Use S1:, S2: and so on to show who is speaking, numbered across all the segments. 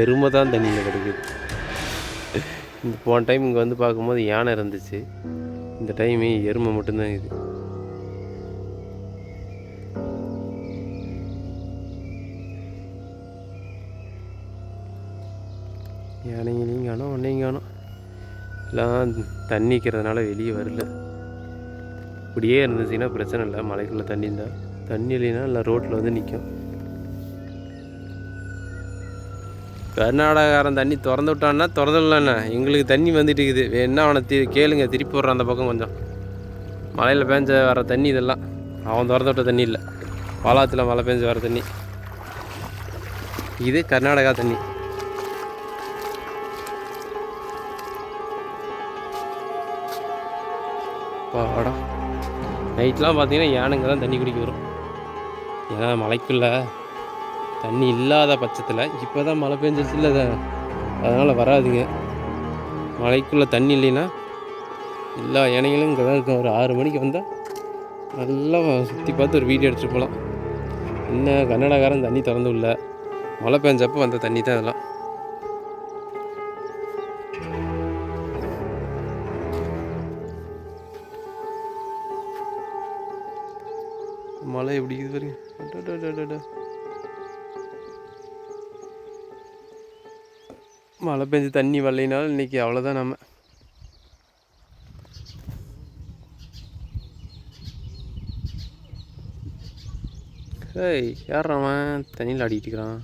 S1: எருமை தான் தண்ணியில் கிடைக்குது. இந்த போன டைம் இங்கே வந்து பார்க்கும்போது யானை இருந்துச்சு. இந்த டைம் எருமை மட்டும்தான் இது யானைங்களையும் காணும் ஒன்றையும் காணும். எல்லாம் தண்ணி நிற்கிறதுனால வெளியே வரல. இப்படியே இருந்துச்சுன்னா பிரச்சனை இல்லை. மலைக்குள்ளே தண்ணி இருந்தால் தண்ணி இல்லைன்னா எல்லாம் ரோட்டில் வந்து நிற்கும் கர்நாடகாரன் தண்ணி திறந்து விட்டான்னா திறந்துடலண்ணே எங்களுக்கு தண்ணி வந்துட்டு இருக்குது. வேணா அவனை தி கேளுங்க திருப்பி விட்றான் அந்த பக்கம் கொஞ்சம். மலையில் பேஞ்ச வர தண்ணி இதெல்லாம். அவன் திறந்து விட்ட தண்ணி இல்லை. பாலாத்தில் மழை பேஞ்சு வர தண்ணி. இது கர்நாடகா தண்ணி. பாடம் நைட்லாம் பார்த்தீங்கன்னா யானைங்க தான் தண்ணி குடிக்க வரும். ஏன்னா மலைக்குள்ளே தண்ணி இல்லாத பட்சத்தில் இப்போ தான் மழை பெஞ்சிச்சு இல்லை அதனால் வராதுங்க. மழைக்குள்ளே தண்ணி இல்லைன்னா எல்லா யானைகளும் இங்கே தான் இருக்கும் ஒரு ஆறு மணிக்கு வந்தால் நல்லா சுற்றி பார்த்து ஒரு வீடியோ எடுத்துகிட்டு போகலாம் என்ன கன்னடகாரன் தண்ணி திறந்து இல்லை மழை பெஞ்சப்போ வந்த தண்ணி தான் இதெல்லாம். மழை எப்படி இருக்குது பாருங்க. மழை பெஞ்சு தண்ணி வரலைனாலும் இன்னைக்கு அவ்வளோதான் நம்ம. ஏய் யார் அவன்? தண்ணியில் ஆடிக்கிட்டு இருக்கிறான்.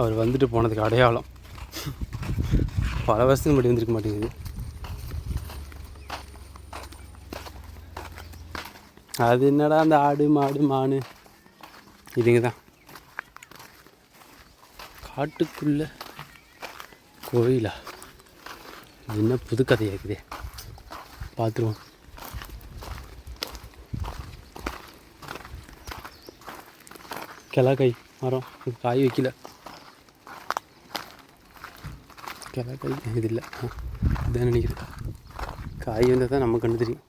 S1: அவர் வந்துட்டு போனதுக்கு அடையாளம். பல வருஷத்துக்கு முன்னாடி வந்திருக்க மாட்டேங்குது. அது என்னடா அந்த ஆடு மாடு மானு? இதுங்க தான் காட்டுக்குள்ள கோயிலா இது என்ன புது கதையாக இருக்குதே? பார்த்துருவோம் கிளக்கை மரம் காய் வைக்கல கிளக்கை இது இல்லை இதான் நினைக்கிறேன் காய் வந்தால் தான் நம்ம கண்டு தெரியும்